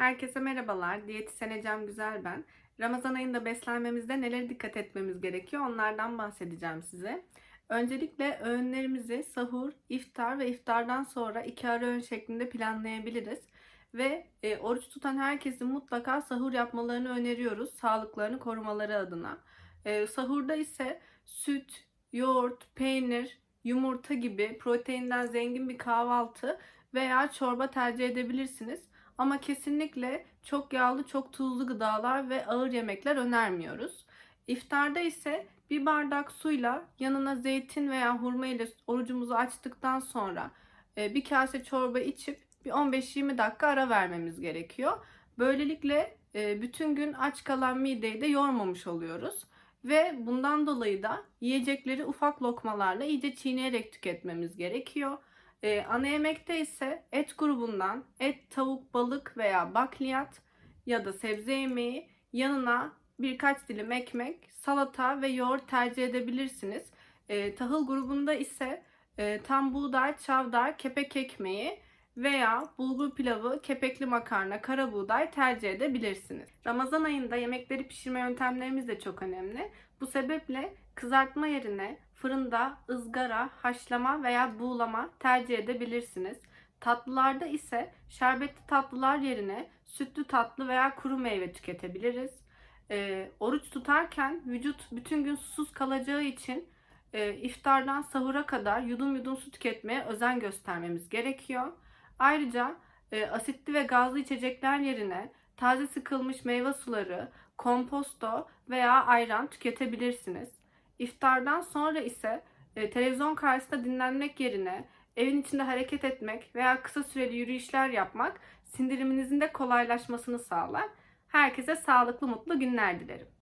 Herkese merhabalar. Diyetisyen Ecem Güzel ben. Ramazan ayında beslenmemizde nelere dikkat etmemiz gerekiyor onlardan bahsedeceğim size. Öncelikle öğünlerimizi sahur, iftar ve iftardan sonra iki ara öğün şeklinde planlayabiliriz. Ve e, oruç tutan herkesin mutlaka sahur yapmalarını öneriyoruz sağlıklarını korumaları adına. E, sahurda ise süt, yoğurt, peynir, yumurta gibi proteinden zengin bir kahvaltı veya çorba tercih edebilirsiniz. Ama kesinlikle çok yağlı, çok tuzlu gıdalar ve ağır yemekler önermiyoruz. İftarda ise bir bardak suyla yanına zeytin veya hurma ile orucumuzu açtıktan sonra e, bir kase çorba içip bir 15-20 dakika ara vermemiz gerekiyor. Böylelikle e, bütün gün aç kalan mideyi de yormamış oluyoruz. Ve bundan dolayı da yiyecekleri ufak lokmalarla iyice çiğneyerek tüketmemiz gerekiyor. Ee, ana yemekte ise et grubundan et, tavuk, balık veya bakliyat ya da sebze yemeği yanına birkaç dilim ekmek, salata ve yoğurt tercih edebilirsiniz. Ee, tahıl grubunda ise e, tam buğday, çavdar, kepek ekmeği veya bulgur pilavı, kepekli makarna, kara buğday tercih edebilirsiniz. Ramazan ayında yemekleri pişirme yöntemlerimiz de çok önemli. Bu sebeple kızartma yerine fırında ızgara, haşlama veya buğulama tercih edebilirsiniz. Tatlılarda ise şerbetli tatlılar yerine sütlü tatlı veya kuru meyve tüketebiliriz. Ee, oruç tutarken vücut bütün gün susuz kalacağı için e, iftardan sahura kadar yudum yudum su tüketmeye özen göstermemiz gerekiyor. Ayrıca e, asitli ve gazlı içecekler yerine taze sıkılmış meyve suları, komposto veya ayran tüketebilirsiniz. İftardan sonra ise e, televizyon karşısında dinlenmek yerine evin içinde hareket etmek veya kısa süreli yürüyüşler yapmak sindiriminizin de kolaylaşmasını sağlar. Herkese sağlıklı mutlu günler dilerim.